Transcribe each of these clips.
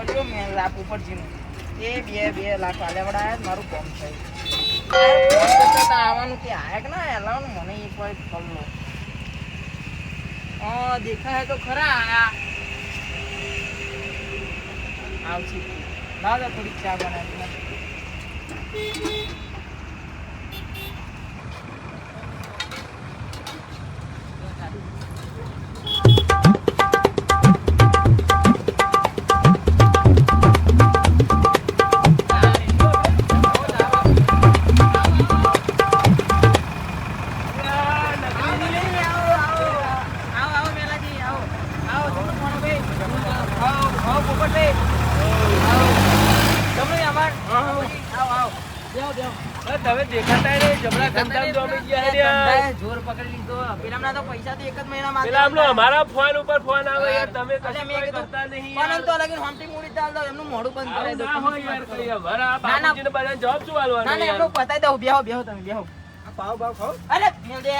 કર્યું મેં લાભ ઉપરજીનું એ બે બે લાખ આલ્યા વડા મારું કોમ થયું. આવવાનું કે આયા ના એલાવું મને એક વાર ખબર હા દેખાય તો ખરા. આવશે. ના થોડીક ચા બનાવી અમારા ફોન ઉપર ફોન આવે યાર તમે કશું કોઈ કરતા નહીં પણ તો લગીન હોમથી મૂડી ચાલ દો એમનું મોઢું બંધ કરાવી દો ના હોય યાર કઈ અમારા આ. બાપુજીને બધાને જવાબ શું આલવાનો ના ના એમનું પતાઈ દઉં બેહો બેહો તમે બેહો. પાવ ભાવ ખાઓ અરે મેલ દે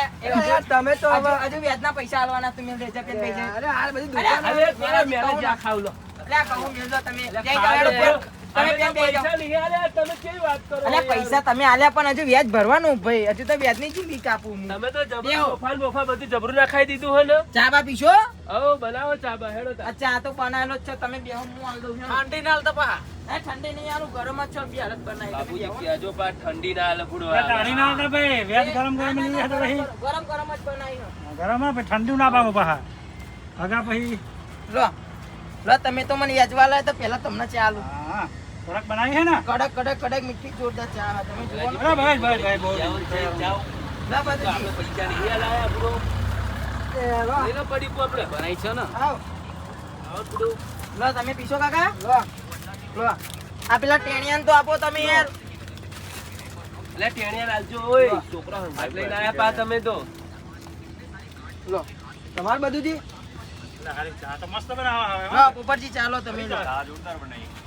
તમે તો હજુ હવે- હજુ વ્યાજના પૈસા આલવાના તું મેલ દે પૈસા અરે હાલ બધી અરે, દુકાન અરે પેલા મેલે ખાવ લો. અલ્યા કહું મેલ દો તમે. એટલે જઈ તમે તો પૈસા નહીં તમે કેવી વાત કરો અલ્યા પૈસા તમે આલ્યા પણ હજુ વ્યાજ ભરવાનું ભાઈ. હજુ તો વ્યાજની જિંદગી કાપું તમે તો જબરું બેહો. મોફા બધું જબરું નાખાઈ દીધું હે ને? ચા બા પીશો? આવો બનાવો ચા બા હેડો તાર. અચ્છા તો બનાવેલો જ છે. તમે બેહો હું આલ દઉં ઠંડી ના આલતા પા. એ ઠંડી નહીં આલું ગરમ જ છો. બી હાલત બનાવી તમે બાપુજી પા ઠંડી ના હાલે બુડો ટાળી ના આવતા ભાઈ. વ્યાજ ગરમ ગરમ નહીં રહેતો પછી ગરમ ગરમ જ બનાવી ગરમ ના પછી ઠંડુ ના પામો પાછા આગા પછી લો. લો તમે તો મને યજવા લાય તો પેલા તમને ચાલુ હા. થોડાક બનાવી છે ને? કડક કડક કડક મીઠી જોરદાર ચા તમે જુઓ ને. અરે ભાઈ ભાઈ ભાઈ બહુ જાવ તો બધું આપણે પૈસા નહીં લાયા બ્રો એ લો. લઈને પડી કો આપણે. બનાવી છે ને. આવ. આવ બ્રો લો તમે પીશો કાકા? લો. લો. આ પેલા ટેણિયાન તો આપો તમે યાર. અલે ટેણીયા લાલજો ઓય. છોકરા હંગાત લઈને આયા પા તમે તો. લો. તમારે બધું જી? એટલે હારી ચા તો મસ્ત બનાવા લો પોપટજી ચાલો તમે લો. ચા જોરદાર બનાવી.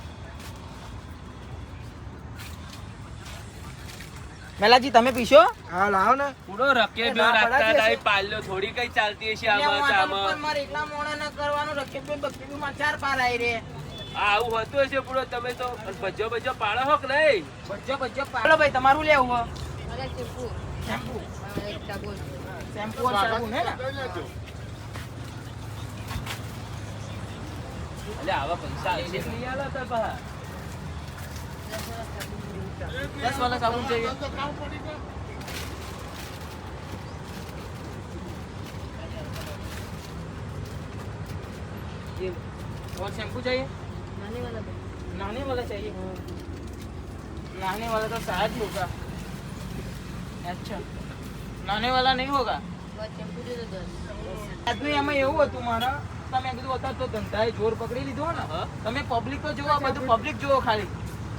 મેલાજી તમે પીશો? હા લાવો ને. પૂરો રકે બે રાખતા હતા પાલ્યો થોડી કઈ ચાલતી હશે આમાં આમાં. મારે એકલા મોણા ન કરવાનું રકે બે બકરી માં ચાર પાર આવી રે. આવું હતું હશે પૂરો તમે તો બજ્જો બજો પાળો હો કે નહીં? બજ્જો બજો પાળો ભાઈ તમારું લેવું અરે શેમ્પુ. શેમ્પુ? શેમ્પુ સાબુ ને એટલે આવા પૈસા આવશે નહીં આલા તા બહાર. दस वाला साबुन चाहिए ये और शैम्पू चाहिए નાની વાળા દો. नहाने वाला चाहिए नहाने वाला तो शायद होगा अच्छा नहाने वाला नहीं होगा બસ ચંપુ દે તો દસ આદમી એમાં એવું હતું મારા તમે કીધું હતા તો ધંધાએ જોર પકડી લીધો ને હા. તમે પબ્લિક તો જુઓ બધું પબ્લિક જુઓ ખાલી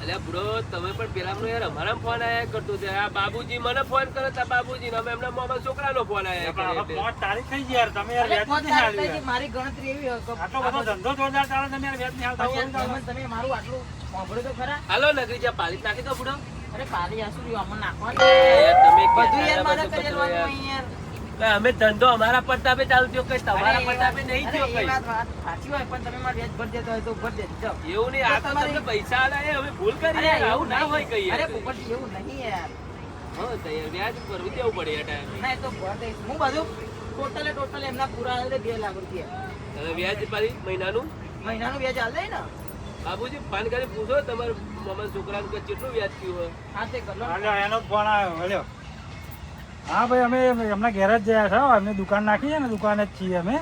અલ્યા બ્રો તમે પણ પેલા યાર અમારા ફોન આયા કરતો છે આ બાબુજી મને ફોન કરે તા બાબુજી ને અમે એમના મોમાં છોકરાનો ફોન આયા કરે એટલે. પાંચ તારીખ થઈ ગઈ યાર તમે યાર વ્યાજ ગઈ, યાર. મારી ગણતરી એવી હતો આટલો બધો ધંધો જોરદાર ચાલે તમે યાર વ્યાજ નહીં આવતા તમે તમે મારું આટલું સાંભળ્યું તો ખરા. હાલો નગરી જા પાલી નાખી દો બુડો અરે પાલી આસુરી અમને નાખવા તમે બધું યાર મારા કરેલવાનું યાર. કે અમે ધંધો અમારા પડતા પે ચાલુ થયો કઈ તમારા અરે પડતા નહીં થયો કઈ? સાચી હોય પણ તમે મારે વ્યાજ ભર દેતા હોય તો ભર દેજો એવું નહીં આ તો તમને પૈસા આલા એ અમે ભૂલ કરી આવું ના હોય કઈ અરે. પોપટજી એવું નહીં યાર. હા તો વ્યાજ ભરવું દેવું પડે એ ના તો ભરી દઈશ. હું બધું ટોટલે ટોટલ એમના પૂરા હાલે બે લાખ રૂપિયા. વ્યાજ પાલી મહિનાનું? મહિનાનું વ્યાજ હાલ દે ને? બાબુજી પાન કરી પૂછો તમારા મામા છોકરાનું કે કેટલું વ્યાજ થયું હોય? હા તે એનો ફોન આવ્યો હાલ્યો. હા ભાઈ અમે એમના ઘેર જ જયા છો. અમે દુકાન નાખી છે ને દુકાન જ છીએ અમે.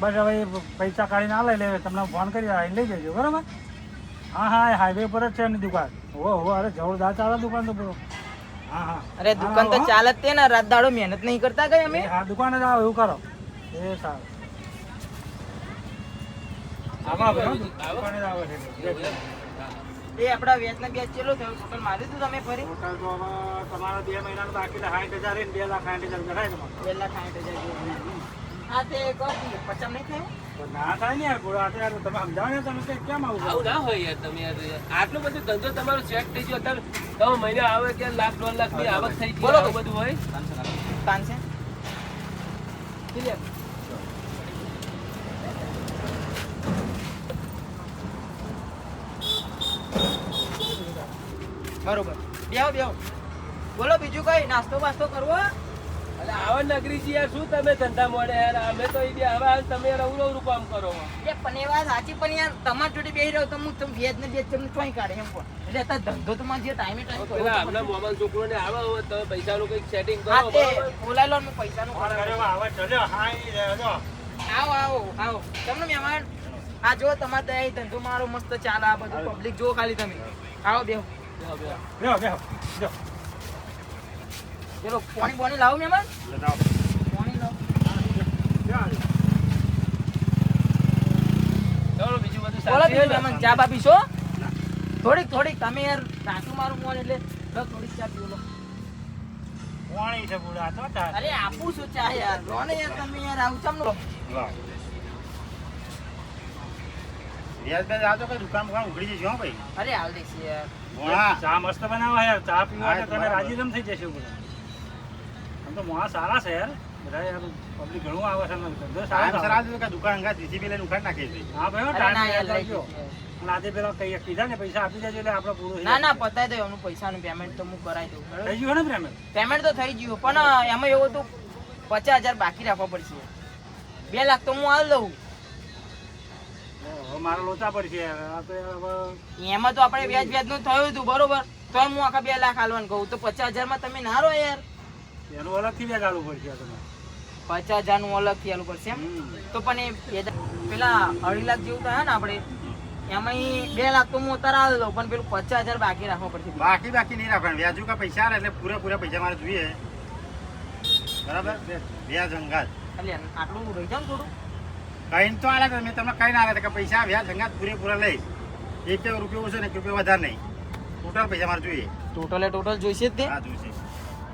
બસ હવે પૈસા કાઢીને આ લઈ લે તમને ફોન કરી આવીને લઈ જજો બરાબર? હા હા એ હાઈવે પર જ છે એમની દુકાન. હો હો અરે જોરદાર ચાલે દુકાન તો પૂરો હા હા. અરે દુકાન તો ચાલે જ તે ને રાત દાડો મહેનત નહીં કરતા કઈ અમે? હા દુકાન જ આવો એવું કરો. એ સારું. આવા ભાઈ, દુકાને જ આવો છે એ આપડા વેચ ના બેચ ચેલો થયો ટોટલ માર્યું દીધું તમે ફરી ટોટલ તો હવે તમારા બે મહિનાનું બાકી સાઠ હજાર રહીને બે લાખ સાઠ હજાર તમારે. બે લાખ સાઠ હજાર હા તે કરી પચમ નહીં થાય? ના થાય ને યાર ગોળા યાર તમે સમજાવો ને તમે કેમ આવું આવું ના હોય યાર તમે યાર આટલો બધો ધંધો તમારો સેટ થઈ ગયો અત્યારે તમે મહિને આવે કે લાખ દોઢ લાખની આવક થઈ ગઈ બોલો આવું બધું હોય? પાંચસે. ક્લિયર બરોબર. બેહો બેહો. બોલો બીજું કઈ? નાસ્તો બાસ્તો કરવો? એટલે આવા નગરીજી યાર શું તમે ધંધા મોડે યાર? અમે તો ઈ બે હવે તમે રવ રવ કામ કરો. એ પણ એ વાત સાચી પણ યાર તમાર જોડે બેહી રહ્યો તો હું તમ વેજ ને વેજ તમને ચોઈ કાઢે એમ પણ. એટલે અત્યારે ધંધો તમારે જે ટાઈમે ટાઈમ પેલા તો આપણા. મોબાઈલ છોકરો ને આવે હવે પૈસા પૈસાનું કંઈક સેટિંગ કરો હા તે લો ને હું પૈસાનું ફોન કરાવી કર્યો હવે ચલ્યો હા. આવો આવો આવો. તમને મહેમાન આ જો તમારે ત્યાં ધંધો મારો મસ્ત ચાલે આ બધું પબ્લિક જો ખાલી તમે. આવો બેહો. બેહો, બેહો. જો ચલો પાણી પાણી લાવો. પાણી લાવો. ચાલો બીજું બધું બોલો શાંતિ બીજું છે ને? મહેમાન ચા બા પીશો થોડીક થોડીક તમે યાર રાતું મારું મોન એટલે થોડીક ચા પીવો લો પાણી છે બુડા તો તાર. અરે આપું છું ચા યાર રોને ને યાર તમે યાર આવું ચમ લો કઈ દુકાન બુકાન ઉઘડી જશે હો ભાઈ અરે હાલ દેશે યાર ભોળા. ચા મસ્ત બનાવો યાર ચા પીવા તમે. રાજીદમ થઈ જશે આમ તો મોણા સારા છે યાર બધા યાર પબ્લિક ઘણું આવે છે ધંધો સારો. સર દુકાન અંગા જીસીબી લઈને ઉખાડ નાખી છે હા ભાઈ ટાઈમ યાદ રાખજો. આજે પેલા કઈ કીધા ને પૈસા આપી દેજો એટલે આપણે પૂરું ના ના. પતાઈ દો એમનું પૈસાનું પેમેન્ટ તો હું કરાવી દઉં? થઈ ગયું ને પેમેન્ટ તો થઈ ગયું પણ એમાં એવું તો પચાસ હજાર બાકી રાખવા પડશે બે લાખ તો હું હાલ દઉં હવે મારા લોચા પડશે એમાં તો આપણે વ્યાજ વ્યાજનું થયું હતું બરોબર? તો હું આખા બે લાખ હાલવાનું કહું. તો પચાસ હજારમાં તમે ના રહો યાર. એનું અલગથી વ્યાજ આલવું પડશે પચાસ હજારનું અલગથી હાલવું પડશે એમ? તો પણ એ પેલા અઢી લાખ જેવું થાય ને આપણે એમાં બે લાખ તો હું ઉતારા દઉં પણ પેલું પચાસ હજાર બાકી રાખવા પડશે. બાકી બાકી નહીં રાખવાનું. વ્યાજુ કા પૈસા આવે એટલે પૂરેપૂરા પૈસા મારે જોઈએ. બરાબર? વ્યાજ અંગાજ. એટલે આટલું રહી જાવ થોડું. કઈ તો આલે મેં તમને કહીને ના આલે કે પૈસા વ્યાજ સંગાત પૂરેપૂરા લઈશ. એક એક રૂપિયો ઓછો ને એક રૂપિયો વધારે નહીં. ટોટલ પૈસા મારે જોઈએ. ટોટલે ટોટલ જોઈશે જ તે? હા જોઈશે.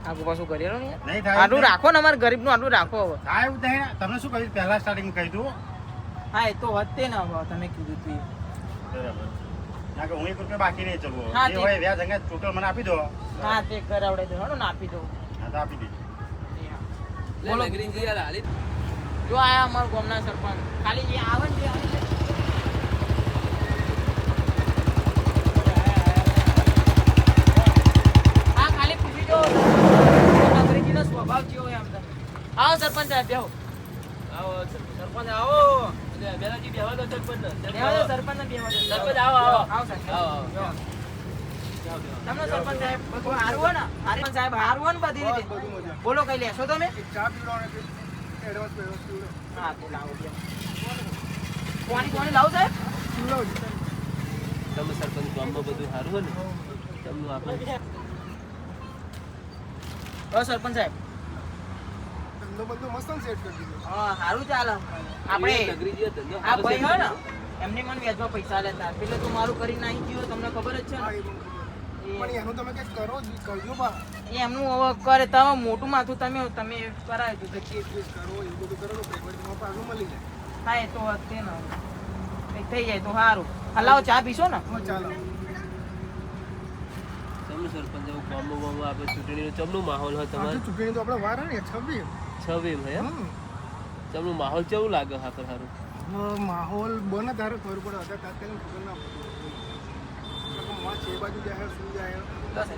આગુ પાછું કરી લો ને? નહીં થાય આટલું રાખો ને અમારે ગરીબનું આટલું રાખો હવે. થાય એવું થાય ને? તમને શું કહ્યું? પહેલા સ્ટાર્ટિંગ કહી દઉં હા એ તો વધતે ને હવે તમે કીધું તું. બરાબર. ના કે હું એક રૂપિયો બાકી નહીં ચલવો. હા, હોય વ્યાજ અંગાત ટોટલ મને આપી દો. હા તે કરાવડે દો ને આપી દો. હા તો આપી દેજો બોલો. ગ્રીન જીરા હાલી જો આયા અમારા ગામના સરપંચ. ખાલી જે આવે ને આવે સરપંચ સાહેબ બેહો. આવો સરપંચ આવો. બેલાજી બેહવાનો સરપંચ ને. બેહો સરપંચ ને દો. સરપંચ આવો, આવો. આવો સાહેબ. તમને સરપંચ સાહેબ બધું હારું ને. હારું સાહેબ હારું હોય ને બધી રીતે. બોલો કઈ લેશો તમે? તમે સરપંચ ગામમાં બધું સારું હોય ને તમને આપણે સરપંચ સાહેબ હા સારું ચાલે આપણે નગરીજી ધંધો આ ભાઈ છે. હોય ને એમને મને વ્યાજમાં પૈસા લેતા પેલે તો મારું કરી નાખી ગયો તમને ખબર જ છે ને એ- એ એમનું હવે કરે તમે મોટું માથું તમે તમે કરાય તો જાય. હા એ તો હશે ને કંઈક થઈ જાય તો સારું. હલાવો ચા પીશો ને. તમને સરપંચ એવું ગામમાં ગામમાં આપણે ચૂંટણીનો ચમનું માહોલ હોય તમારે? ચૂંટણી તો આપણે વાર ને છવ્વીસ. છવ્વીસ એમ? ચમનું માહોલ કેવું લાગે હા તો સારું માહોલ બને તારે ખબર પડે તાત્કાલિક ખબર ના પડે. છે બાજુ જાય શું જાય બસ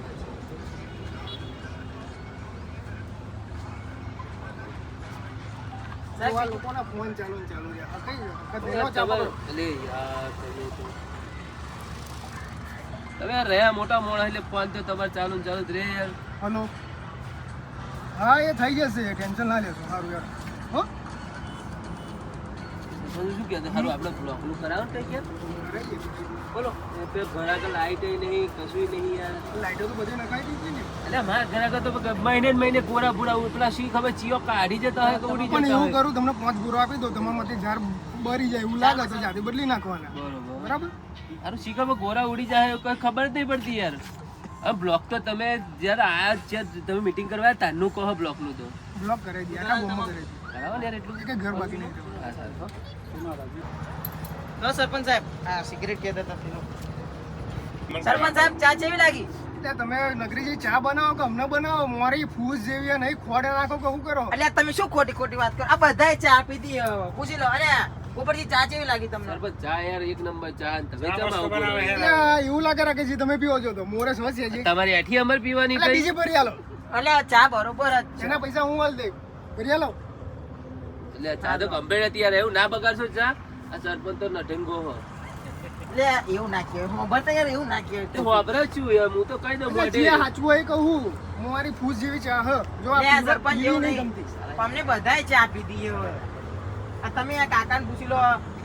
તો લોકોના ફોન ચાલુ ચાલુ છે આ કઈ વખત લેવા ચા તમે- રહ્યા મોટા મોડા એટલે ફોન તો તમારે ચાલુ ચાલુ જ રે યાર. હલો. હા એ થઈ જશે. ટેન્શન ના લેશો. સારું યાર. હો. શું કહે સારું આપણે બ્લોકનું કરાવો ને યાર. બોલો. એ ઘર આગળ લાઈટ નહીં કશું નહીં યાર. લાઈટો તો બધી નખાઈ દીધી ને. એટલે મારા ઘર આગળ તો મહિને મહિને ગોરા પૂરા પેલા શી ખબર ચીઓ કાઢી જતા હોય કે ઉડી પણ એવું કરું તમને પાંચ ભૂરો આપી દો તમારા માટે ઝાડ બરી જાય એવું લાગે તો જાતે બદલી નાખવાના. બરોબર. બરાબર? અરે શી ખબર ગોરા ઉડી જાય કોઈ ખબર નહીં પડતી યાર. બ્લોક તો તમે જ્યારે આયા છે તમે મીટિંગ કરવા તારનું કહો બ્લોકનું તો. બ્લોક કરે યાર એટલું. ઘર બાકી નહીં. તો સરપંચ સાહેબ. આ સિગરેટ કે દેતા. સરપંચ સાહેબ ચા કેવી લાગી? એટલે તમે નગરીજી ચા બનાવો કે અમને બનાવો? મારી ફૂસ જેવી નહીં ખોડે રાખો કે શું કરો? એટલે તમે શું ખોટી ખોટી વાત કરો? આ બધાય ચા પીધી. પૂછી લો. અરે ઉપરથી ચા કેવી લાગી તમને? સરપંચ ચા યાર એક નંબર ચા. તમે એવું લાગે રાખે છે તમે પીવો છો તો. મોરે સ્વચ્છ છે. તમારી અઠી અમર પીવાની કઈ? બીજી ભરી આલો. એટલે ચા બરોબર જ છે. એના પૈસા હું હાલ દે ભરી આલો. એટલે ચા તો કમ્પ્લેટ હતી યાર એવું ના બગાડશો ચા? આ સરપંચ તો નઠેંગો હો. એટલે એવું ના કહેવાય. યાર એવું ના તે કહેવાય વાપરે છું યાર હું તો કઈ દઉં મોઢે. જે સાચું હોય એ કહું મારી ફૂસ જેવી ચા હ. જો આ સરપંચ એવું નહીં અમને બધાય ચા પીધી હવે. આ તમે આ કાકાને પૂછી લો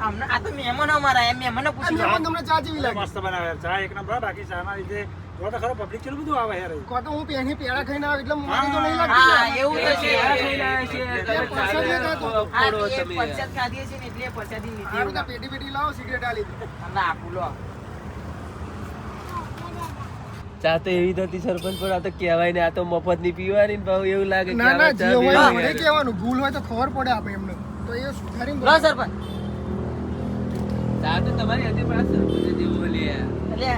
અમને આ તો મહેમાન અમારા એમ મહેમાનને પૂછી લો. તમને ચા જેવી લાગે. મસ્ત બનાવે. ચા એક નંબર બાકી ચાના લીધે તો ખરો પબ્લિક કેટલું બધું આવે યાર. કો તો હું પેણી પેડા ખાઈને આવ એટલે મારી તો નહીં લાગતી હા ચા. એવું તો છે. ખાઈને ફોડો તમે. છે ને એટલે લીધી પેટી પેટી લાવો સિગરેટ આલી ચા એવી નથી સરપંચ પણ આ તો કહેવાય ને આ તો મફતની પીવાની ભાવ એવું લાગે કેવાનું ના ના જે હોય મને કહેવાનું ભૂલ હોય તો ખબર પડે આપણે એમને. તો એ સુધારી લો સરપંચ. ચા તો તમારી હતી પણ આ સરપંચે જેવું બોલી એટલે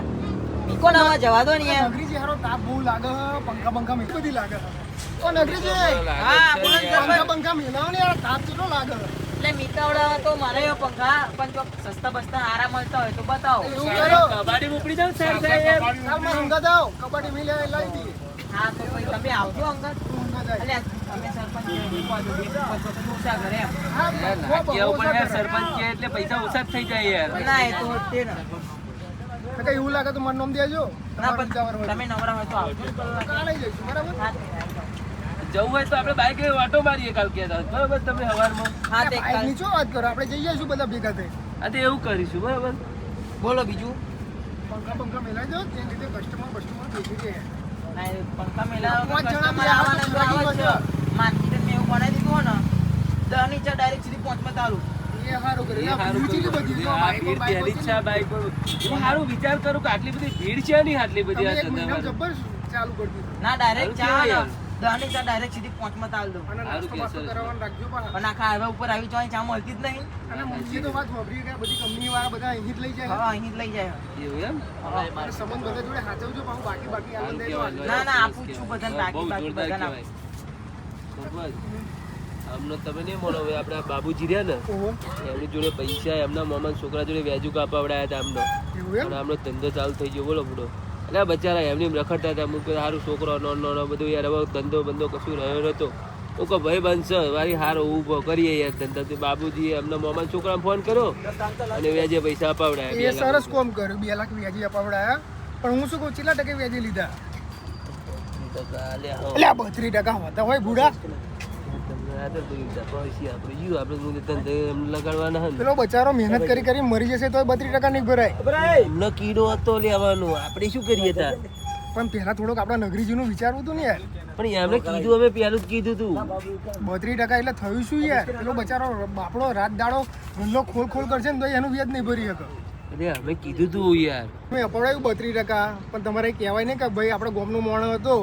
મીકો નામાં જવા દો ને યાર? નગરીજી હારો તાપ બહુ લાગે પંખા પંખા બંખા બધી લાગે ઓ નગરીજી! હા, છે. બોલો ને યાર. પંખા બંખા ને યાર તાપ કેટલો લાગે. એટલે મીકાવડા તો મારે પંખા પણ સસ્તા બસતા આરામ મળતા હોય તો બતાવો. કબાડી ઉપડી જાવ સર સાહેબ ચાલ મારે ઊંઘા કબડ્ડી મિલે હા તો તમે આવજો અંગત સરપંચ ના એટલે પૈસા ઓછા જ થઈ જાય યાર. ના એ ને તો કઈ એવું લાગે તો મને નોમ દેજો. તમે નવરા હોય તો આવજો. કાલે જઈશું બરાબર? જવું હોય તો આપણે બાઈક ઓટો મારીએ કાલ કે બરાબર તમે હવારમાં હા તે બાઈકની શું વાત કરો આપણે જઈ જઈશું બધા ભેગા થઈ તો એવું કરીશું બરાબર. બોલો બીજું. પંખા પંખા મેલાઈ દો તે રીતે કસ્ટમર કસ્ટમર ભેગી રહે. પંખા મેલાવો બે આવવાના તો આવે આવે છે. માર્કેટે મેં એવું બનાવી દીધું હોય ને દસ નીચે ડાયરેક્ટ સીધી પાંચમાં ચાલુ હું સારું વિચાર કરું કે આટલી બધી ભીડ છે નહીં આટલી બધી ચાલુ કરી ના ડાયરેક્ટ ચા દસ નીચે ડાયરેક્ટ સીધી પાંચમાં દઉં. અને નાસ્તો કે બાસ્તો રાખજો પણ આખા હાઈવે ઉપર આવી જવાની ચા મળતી જ નહીં. અને એ તો વાત વાપરી કે બધી કંપની વાળા બધા અહીં જ લઈ જાય. હા અહીં જ લઈ જાય. એવું એમ? અને સંબંધ બધા જોડે સાચવજો પાછું બાકી બાકી આનંદ ના, ના, આપું છું બધાને બાકી, બાકી બધાને કહેવાય. આમનો તમે નહીં મળો હવે આપણા બાબુજી રહ્યા ને એમની જોડે પૈસા એમના મામા છોકરા જોડે વ્યાજુ કાપાવડાયા હતા એવું અને આમનો ધંધો ચાલુ થઈ ગયો બોલો એટલે આ બચારા એમની રખડતા હતા મુક સારું છોકરો નો નો બધું યાર હવે ધંધો બંધો કશું રહ્યો નતો. હું કહું ભાઈ બનશે મારી હારો ઊભો કરીએ યાર ધંધા તો બાબુજી એમના મામા છોકરાને ફોન કર્યો અને વ્યાજે પૈસા અપાવડાયા બે સરસ કોમ કર્યું બે લાખ વ્યાજી અપાવડાયા. પણ હું શું કહું કેટલા ટકે વ્યાજી લીધા? એટલે બત્રીસ ટકા હોતા હોય બુડા પેલો બચારો મહેનત કરી કરી મરી જશે તો બત્રીસ ટકા નહીં ભરાય. એમનો કીડો હતો લેવાનો આપણે શું કરીએ તા? પણ પહેલા થોડોક આપણા નગરીજીનું વિચારવું હતું ને યાર. પણ એમને કીધું અમે પહેલું જ કીધું તું. બત્રીસ ટકા એટલે થયું શું યાર? પેલો બચારો બાપડો રાત દાડો ધંધો ખોલ ખોલ કરશે ને તો એનું વ્યાજ નહીં ભરી શકે. અરે અમે કીધું તું યાર. મેં અપાવડાયું બત્રીસ ટકા. પણ તમારે કહેવાય નહીં કે ભાઈ આપણે ગોમનો મોણો હતો.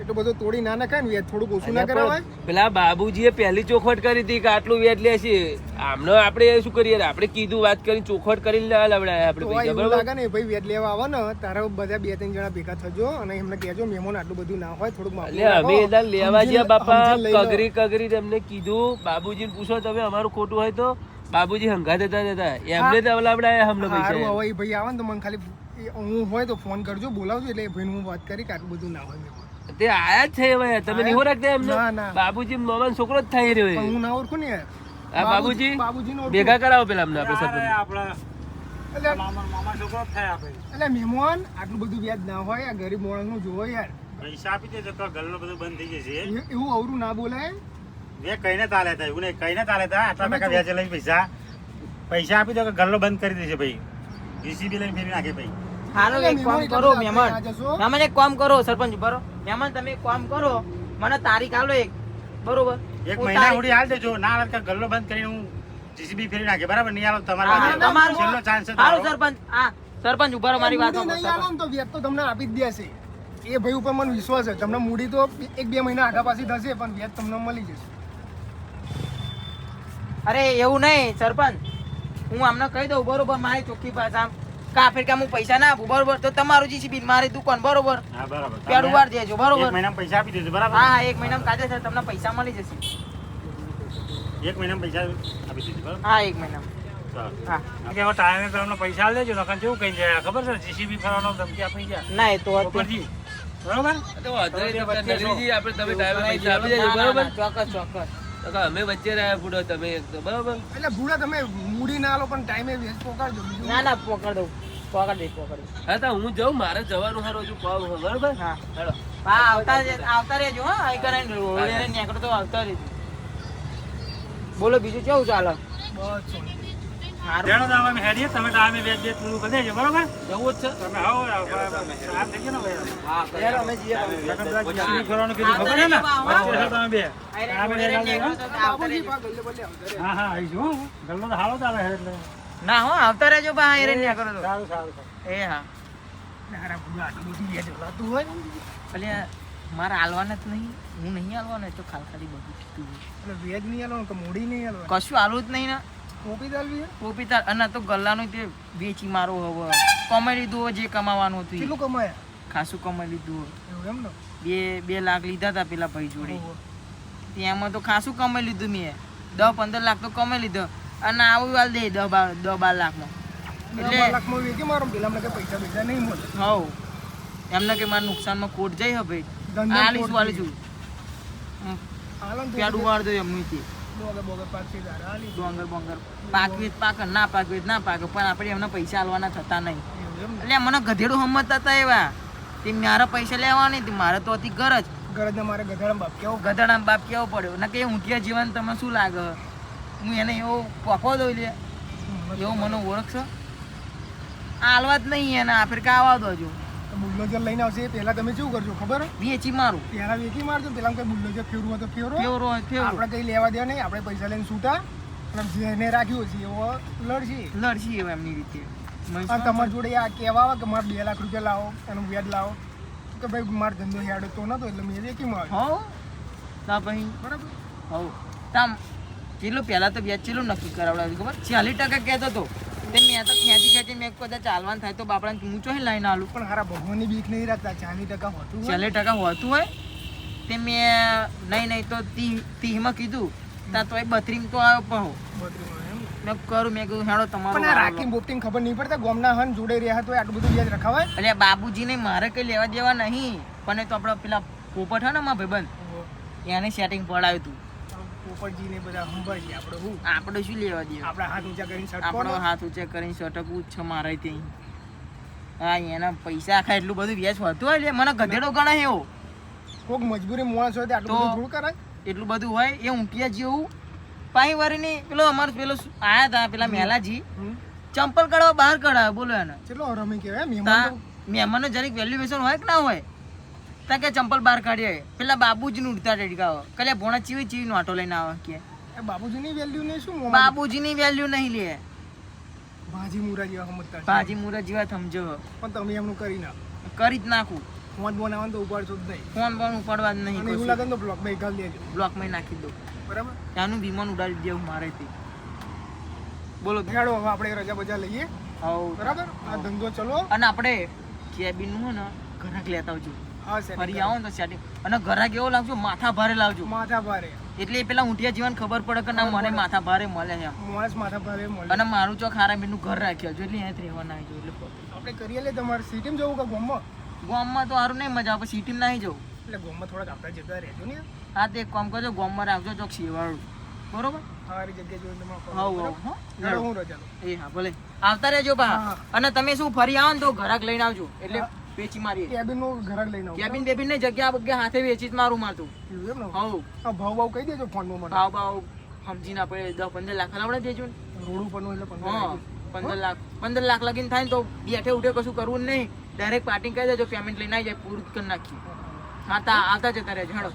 એટલો બધો તોડી ના નાખાય ને વ્યાજ થોડુંક ઓછું ના કરાવાય. પેલા બાબુજીએ પહેલી ચોખવટ કરી હતી કે આટલું વ્યાજ લે છે. આમનો આપણે શું કરીએ? આપણે કીધું વાત કરી ચોખવટ કરી લેવા લવડાયા આપણે એવું લાગે ને ભાઈ વ્યાજ લેવા આવે ને તારે બધા બે ત્રણ જણા ભેગા થજો અને એમને કહેજો મહેમાન આટલું બધું ના હોય થોડુંક એટલે અમે. એના લેવા સમજીને- બાપા કગરી કગરી તેમને કીધું. બાબુજીને પૂછો તમે અમારું ખોટું હોય તો? બાબુજી હંગા દેતા દેતા એમને તો લવડાયા હમણાં પૈસા. હવે ભાઈ આવે ને તો મને ખાલી હું હોય તો ફોન કરજો બોલાવજો એટલે એ ભાઈને હું વાત કરી કે આટલું બધું ના હોય. તે આયા જ છે હવે તમે નહીં રાખતા એમને? ના, ના. બાબુજી મામા છોકરો જ થઈ રહ્યો હું ના ઓળખું ને આ બાબુજી ઓળખું. ભેગા કરાવો પેલા અમને આપણે એટલે મામા મામા છોકરો જ થાય આપણે એટલે મહેમાન આટલું બધું વ્યાજ ના હોય આ ગરીબ માણસનું જોવો યાર. પૈસા આપી દેજો તો ગલ્લો બધું બંધ થઈ જશે. એવું અવરું ના બોલાય. બે કઈને તાલે થાય એવું નહીં કઈને તાલે થાય. આટલા ટકા વ્યાજે લઈ પૈસા પૈસા આપી દો કે ગલ્લો બંધ કરી દેજે ભાઈ. જીસીબી લઈને ફેરી નાખે ભાઈ. હાલો એક કામ કરો મહેમાન. મહેમાન એક કામ કરો સરપંચ બરો મહેમાન તમે એક કામ કરો. મને તારીખ આલો એક. બરોબર? એક મહિના સુધી હાલ દેજો. ના હાલ કે ગલ્લો બંધ કરીને હું જીસીબી ફેરી નાખે બરાબર? નહીં આલો તમારા વાંધે. છેલ્લો ચાન્સ છે હારું સરપંચ. હા સરપંચ ઊભા રહો મારી વાત નહીં આલો તો વ્યક્ત તો તમને આપી જ દેશે એ ભાઈ ઉપર મને વિશ્વાસ છે. તમને મૂડી તો એક બે મહિના આગા પાછી થશે પણ વ્યાજ તમને મળી જશે. અરે એવું નહીં સરપંચ. હું આમને કહી દઉં બરોબર? મારી ચોખ્ખી ભાષા કાફેર કે હું પૈસા ના આપું બરોબર? તો તમારું જીસીબી મારી દુકાન બરોબર? હા બરાબર. પેલું વાર દેજો એક બરોબર મહિના પૈસા આપી દેજો બરાબર? હા એક મહિનામાં કાજે સર તમને પૈસા મળી જશે. એક મહિનામાં પૈસા આપી દેજો બરાબર? હા એક મહિનામાં. હા. કે હવે ટાઈમે તમને પૈસા આલી દેજો નકર કેવું કઈ જાય ખબર છે જીસીબી ફરવાનો ધમકી આપી ગયા? ના એ તો બરોબર? તો વાંધો નહીં, તમે તમને વચ્ચે છો. નલિનીજી, આપણે તમે ટાઈમે પૈસા આપી દેજો. દેજો, ના, ના, બરોબર? ચોક્કસ ચોક્કસ. તો અમે વચ્ચે રહ્યા ભૂડો તમે એક તો, બરાબર? એટલે ભૂડા તમે મૂડી ના લો પણ ટાઈમે વેચ પોકાડજો ના ના પકડ દઉં પકડ દઈશ પકડ હા તો હું જાઉં મારે જવાનું હારો હજુ પાવ બરાબર? હા. હેડો. હા આવતા આવતા રહેજો હા અહીં કરીને રોડે નીકળો તો આવતા રહેજો. બોલો બીજું કેવું ચાલે? બસ સારું તો અમે હેડીએ તમે ટાઈમે વેચ વેચ પૂરું કરી દેજો બરોબર? જવું જ છે? તમે આવો સાત થઈ ગયો ને હા અમે જઈએ. કીધું ખબર ને? વચ્ચે છો તમે બે. હા? હા હો. ગલ્લો તો હાલો ચાલે એટલે. ના હો આવતા રહેજો બા એ રહીને નીકળો તો. સારું સારું એ હા. આટલું બધું વેચ ઓલાતું હોય એટલે મારે હાલવાના જ નહીં. હું નહીં હાલવાનો તો ખાલી ખાલી બધું કીધું એટલે વેજ નહીં હાલવાનું કે મૂડી નહીં હાલવાનું? કશું હાલવું જ નહીં ને. કોપી દાલવી હે? પોપીતા અને તો ગલ્લાનું તે વેચી મારો હવે કમાઈ લીધું જે કમાવાનું હતું કેટલું કમાયા? ખાસું કમાઈ લીધું એવું એમ ને? બે બે લાખ લીધા હતા પેલા ભાઈ જોડે. એમાં તો ખાસું કમાઈ લીધું મેં. દસ પંદર લાખ તો કમાઈ લીધો. અને આવું વાલ દે દસ બાર દસ બાર લાખમાં. એટલે- લાખમાં વેચી મારો પેલા મને પૈસા પૈસા નહીં મળે. હવ. એમને કે મારા નુકસાનમાં કોટ જાય હવે ખોટ વાળી છું પેડું વાળ દો એમનું તે. દો. ડોંગર બોંગર પાકવી પાક ના પાકવી ના પાકે પણ આપણે એમને પૈસા આલવાના થતા નહીં. એવું એમ ને? એટલે મને ગધેડું સમજતા હતા એવા. તે મારા પૈસા લેવા નહીં મારે તો હતી જ મારે ગધાડા બાપ કેવો ગધેડા બાપ કેવો પડ્યો? ને કે ઊંટિયા જીવન તમે શું લાગે? હું એને એવો પોકો દઉં લે. એવો મને ઓળખશો આલવા જ નહીં એને આ ફેર કાવા દોજો બુલડોઝર લઈને આવશે. એ પહેલા તમે શું કરજો ખબર? હે? વેચી મારું. પહેલા વેચી મારજો. પેલા કઈ બુલડોઝર ફેરવું હોય તો ફેરો. ફેરો આપણે કઈ લેવા દેવા નહીં. આપણે પૈસા લઈને છૂટા અને જેને રાખ્યું છે એવો લડશે. લડશે એવા એમની રીતે. અને તમારી જોડે આ કહેવા આવે કે મારે બે લાખ રૂપિયા લાવો એનું વ્યાજ લાવો. કે ભાઈ મારો ધંધો હેડો તો નતો એટલે મેં વેચી માર્યો. હો? તા પછી બરાબર? હવ તામ ચેલું પહેલાં તો વ્યાજ ચેલું નક્કી કરાવડાવ્યું ખબર? ચાલીસ ટકા કહેતો હતો તે મેં તો ખેંચી ખેંચી મેં કદાચ ચાલવાનું થાય તો બાપડાને હું ચોહી લાઈને આલું. પણ હારા ભગવાનની બીક નહીં રાખતા ચાલીસ ટકા હોતું હોય. ટકા હોતું હોય તે મેં નહીં નહીં તો તી તીમાં કીધું તા એ બત્રીમ તો આવ્યો મેં કરું મેં કીધું હેડો તમારું પણ રાખી બોપટીને ખબર નહીં પડતા ગોમના હન જોડે રહ્યા તો આટલું બધું વ્યાજ રખાવાય? એટલે બાબુજીને મારે કઈ લેવા દેવા નહીં પણ એ તો આપણે પેલા પોપટ હે ને મારા ભાઈબંધ એને સેટિંગ પડાવ્યું હતું પોપટજી ને બધા હંભાજી આપણે હું? આપણે શું લેવા દઈએ? આપણા હાથ ઊંચા કરીને આપણો હાથ ઊંચા કરીને શર્ટ જ મારે ત્યાં. હા એના પૈસા આખા એટલું બધું વ્યાજ હોતું હોય મને ગધેડો ગણાય એવો. કોક મજબૂરી માણસ હોય આટલું બધું થોડું કરાય? એટલું બધું હોય એ ઊંટિયા જેવું. પાઈ વારીની પેલો અમારો પેલો આયા હતા પેલા મેલાજી. ચંપલ કાઢવા બહાર કઢાવે બોલો એને. ચેટલો રમી કહેવાય મહેમાન મહેમાનનો જરીક વેલ્યુએશન હોય કે ના હોય? તા કે ચંપલ બહાર કાઢીએ. પેલા બાબુજીને ઉડતા ટેડકાવો કલે ભોણા ચીવી ચીવી નોટો લઈને આવે કે. બાબુજી ની વેલ્યુ નહીં શું બાબુજી ની વેલ્યુ નહીં લે. ભાજી મુરા જેવા સમજતા ભાજી મુરા જેવા સમજો. પણ તમે એમનું કરી ના. કરી જ નાખું. ફોન બનાવવાનું તો ઉપાડશો જ નહીં. ફોન બોન ઉપાડવા જ નહીં એવું. લાગે તો બ્લોકમાં ગાલ દેજો બ્લોકમાં નાખી દો બરાબર? ત્યાંનું વિમાન ઉડાડી દેવું મારે થી બોલો ખેડો હવે આપણે રજા બજા લઈએ. હા બરાબર? આ ધંધો ચલો. અને આપણે કેબિનનું ને ઘરાક લેતા આવજો. ફરી આવો ને તો સેટિંગ અને ઘરાક કેવો લાવજો માથા ભારે લાવજો. માથા ભારે. એટલે પેલા ઊંટિયા જીવન ખબર પડે કે ના મને માથા ભારે મળે છે માણસ માથા ભારે મળે. અને મારું ચોક હારા મીનું ઘર રાખ્યો છે એટલે અહીંયા રહેવાના આવી એટલે આપણે કરીએ લે તમારે સિટીમાં જવું કે ગોમમાં? ગામમાં તો સારું નહીં મજા આવે સિટીમાં નહીં જવું. એટલે ગોમમાં થોડાક આપણા જગ્યા રહેજો ને હા તે એક કામ કરજો ગામમાં રાખજો ચોક શિવાળું બરોબર? સારી જગ્યાએ જોઈને તમે હવ હવ હો. હેડો હું રજા એ હા ભલે. આવતા રહેજો બા. અને તમે શું ફરી આવો ને તો ઘરાક લઈને આવજો. એટલે વેચી મારી કેબિનનું ઘરાક લઈને આવું. કેબિન બેબિન ને જગ્યા બગ્યા હાથે વેચી જ મારું મારતું. એવું એમ ને? હવ આ ભાવ ભાવ કહી દેજો ફોનમાં મને. ભાવ ભાવ સમજીને પડે દસ પંદર લાખ લાવડે દેજો ને? રોડ ઉપરનું એટલે પંદર લાખ. પંદર લાખ. લગીન થાય ને તો બેઠે ઉઠે કશું કરવું નહીં. ડાયરેક્ટ પાર્ટી કરી દેજો પેમેન્ટ લઈને આવી જાય પૂરું કરી નાખી હા. તા આવતા જતા રહેજો હેડો.